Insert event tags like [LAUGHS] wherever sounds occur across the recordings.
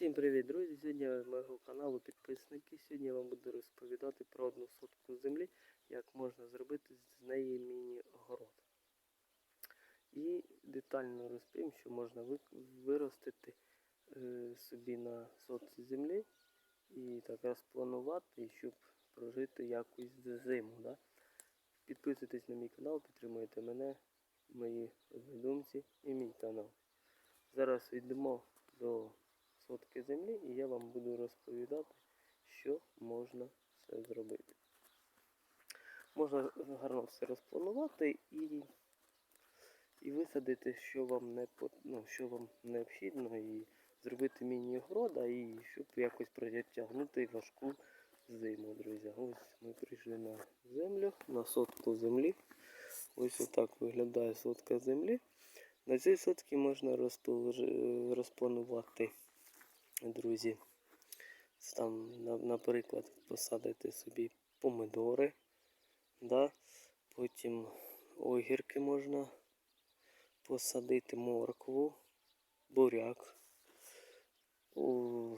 Всім привіт, друзі! Сьогодні мого каналу підписники. Сьогодні я вам буду розповідати про одну сотку землі, як можна зробити з неї міні-город. І детально розповім, що можна виростити е, собі на сотці землі і так розпланувати, щоб прожити якусь зиму. Да? Підписуйтесь на мій канал, підтримуйте мене, мої однодумці і мій канал. Зараз йдемо до сотки землі і я вам буду розповідати, що можна все зробити. Можна гарно все розпланувати і, і висадити, що вам, не, ну, що вам необхідно, і зробити міні-города, і щоб якось протягнути важку зиму, друзі. Ось ми прийшли на землю, на сотку землі. Ось отак виглядає сотка землі. На цій сотці можна розпланувати, друзі. Там, наприклад, посадити собі помидори, да? потім огірки можна посадити моркву, буряк. У,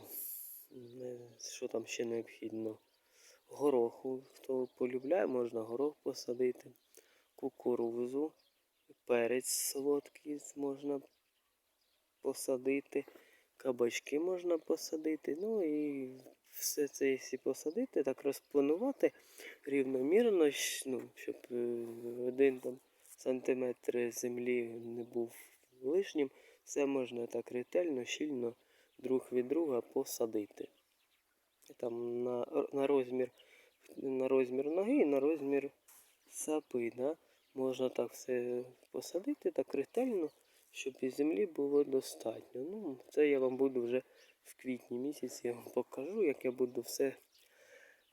що там ще необхідно? Гороху, хто полюбляє, можна горох посадити, кукурузу, перець солодкий можна посадити, кабачки можна посадити. Ну і все це, якщо посадити, так розпланувати рівномірно, ну, щоб е, один там сантиметр землі не був лишнім. Все можна так ретельно, щільно друг від друга посадити. Там на, на розмір на розмір ноги і на розмір сапи. Да? Можна так все посадити так ретельно, щоб і землі було достатньо. Ну, це я вам буду вже в квітні місяці я вам покажу, як я буду все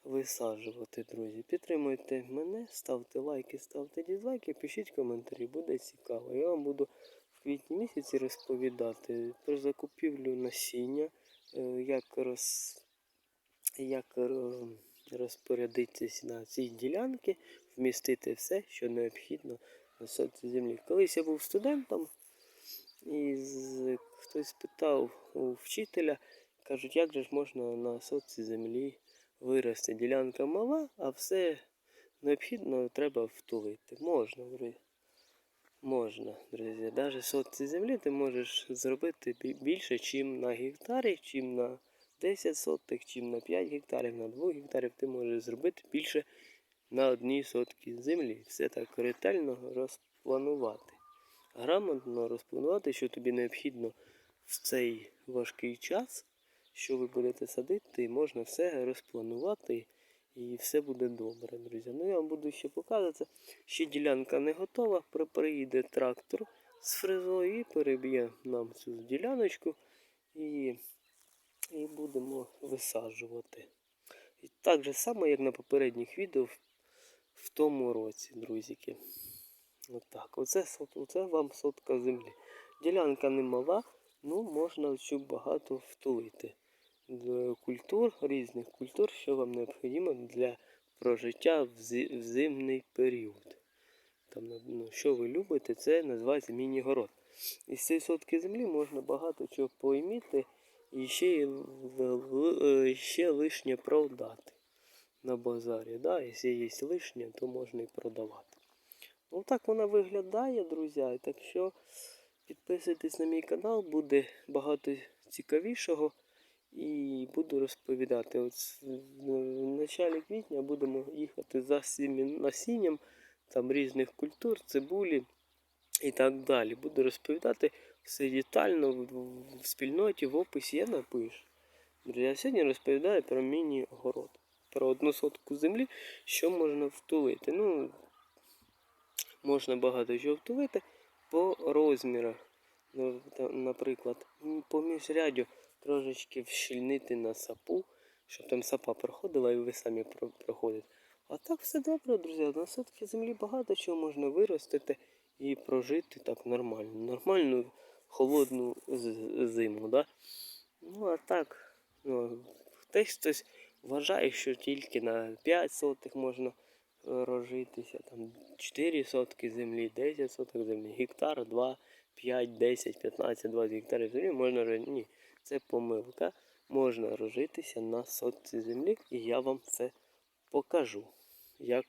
висаджувати, друзі. Підтримуйте мене, ставте лайки, ставте дізлайки, пишіть коментарі, буде цікаво. Я вам буду в квітні місяці розповідати про закупівлю насіння, е, як роз... як розпорядитись на цій ділянці, вмістити все, що необхідно на сотці землі. Колись я був студентом, і з- хтось питав у вчителя, кажуть, як же ж можна на сотці землі вирости. Ділянка мала, а все необхідно треба втулити. Можна, друзі. Можна, друзі. Навіть сотці землі ти можеш зробити більше, чим на гектарі, чим на 10 сотих, чим на 5 гектарів, на 2 гектарів ти можеш зробити більше на одній сотці землі. Все так ретельно розпланувати. Грамотно розпланувати, що тобі необхідно в цей важкий час, що ви будете садити, можна все розпланувати і все буде добре, друзі. Ну я вам буду ще показувати. Ще ділянка не готова. Приїде трактор з фрезою і переб'є нам цю діляночку і, і будемо висаджувати. І так же само, як на попередніх відео в, тому році, друзіки. Отак. Оце, оце вам сотка землі. Ділянка не мала, ну можна цю багато втулити. З Культур, різних культур, що вам необхідно для прожиття в зи- в зимний період. Там, ну, що ви любите, це називається міні-город. Із цієї сотки землі можна багато чого пойміти і ще, ще лишнє продати на базарі. Да? Якщо є лишнє, то можна і продавати. Ну так вона виглядає, друзі. Так що підписуйтесь на мій канал, буде багато цікавішого. І буду розповідати. От в началі квітня будемо їхати за насінням там різних культур, цибулі і так далі. Буду розповідати все детально в, спільноті, в описі я напишу. Я сьогодні розповідаю про міні-город, про одну сотку землі, що можна втулити. Ну, можна багато чого втулити по розмірах. Ну, Наприклад, по міжрядю трошечки вщільнити на сапу, щоб там сапа проходила і ви самі проходите. А так все добре, друзі. На сотки землі багато чого можна виростити і прожити так нормально. Нормальну холодну зиму. Да? Ну а так, ну, хтось хтось вважає, що тільки на 5 сотих можна розжитися, там 4 сотки землі, 10 соток землі, гектар, 2, 5, 10, 15, 20 гектарів землі можна жити. Ні. це помилка. Можна розжитися на сотці землі, і я вам це покажу, як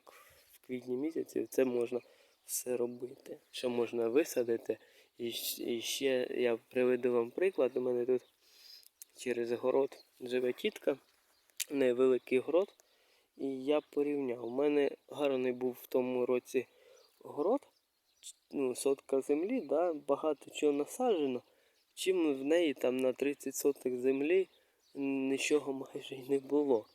в квітні місяці це можна все робити. Що можна висадити. І, ще я приведу вам приклад. У мене тут через город живе тітка, в город. І я порівняв. У мене гарний був в тому році город, ну, сотка землі, да, багато чого насаджено. Чим в неї там на 30 соток землі нічого [LAUGHS] майже й не було.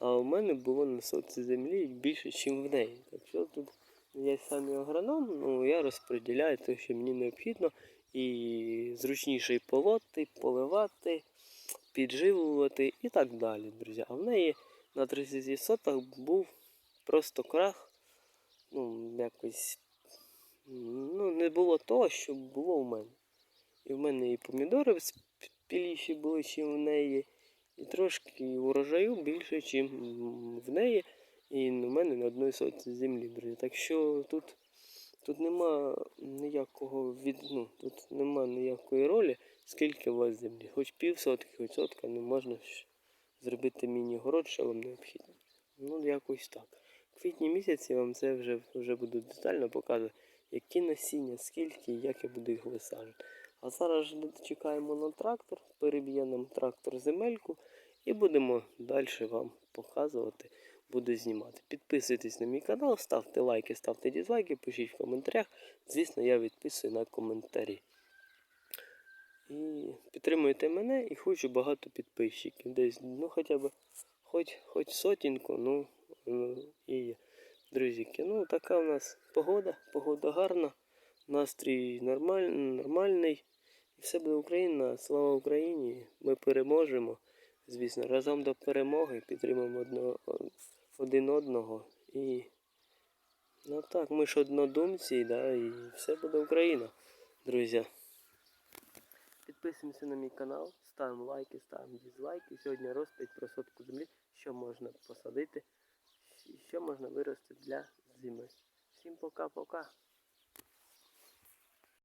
А у мене було на сотці землі більше, ніж в неї. Так що тут я сам агроном, ну я розподіляю те, що мені необхідно, і зручніше і полоти, поливати, підживлювати і так далі, друзі. А в неї на 30 сотах був просто крах. Ну, якось ну, не було того, що було в мене. І в мене і помідори спіліші були, ніж в неї, і трошки урожаю більше, ніж в неї. І в мене на одній сотці землі, друзі. Так що тут, тут нема ніякого від, ну, тут нема ніякої ролі, скільки у вас землі. Хоч пів сотки, хоч сотка, не можна ж зробити міні-город, що вам необхідно. Ну, якось так. В квітні місяці вам це вже, вже буду детально показувати, які насіння, скільки і як я буду їх висаджувати. А зараз чекаємо на трактор, переб'є нам трактор земельку і будемо далі вам показувати, буду знімати. Підписуйтесь на мій канал, ставте лайки, ставте дізлайки, пишіть в коментарях. Звісно, я відписую на коментарі. І підтримуйте мене і хочу багато підписчиків. Десь, ну хоча б хоч, хоч сотінку, ну, ну і є. Друзіки, ну така у нас погода, погода гарна, настрій нормаль, нормальний. І все буде Україна, слава Україні! Ми переможемо. Звісно, разом до перемоги підтримуємо одного, один одного. І ну так, ми ж однодумці, да, і все буде Україна, друзі. Підписуємося на мій канал, ставимо лайки, ставимо дізлайки. Сьогодні розповідь про сотку землі, що можна посадити, що можна вирости для зими. Всім пока-пока.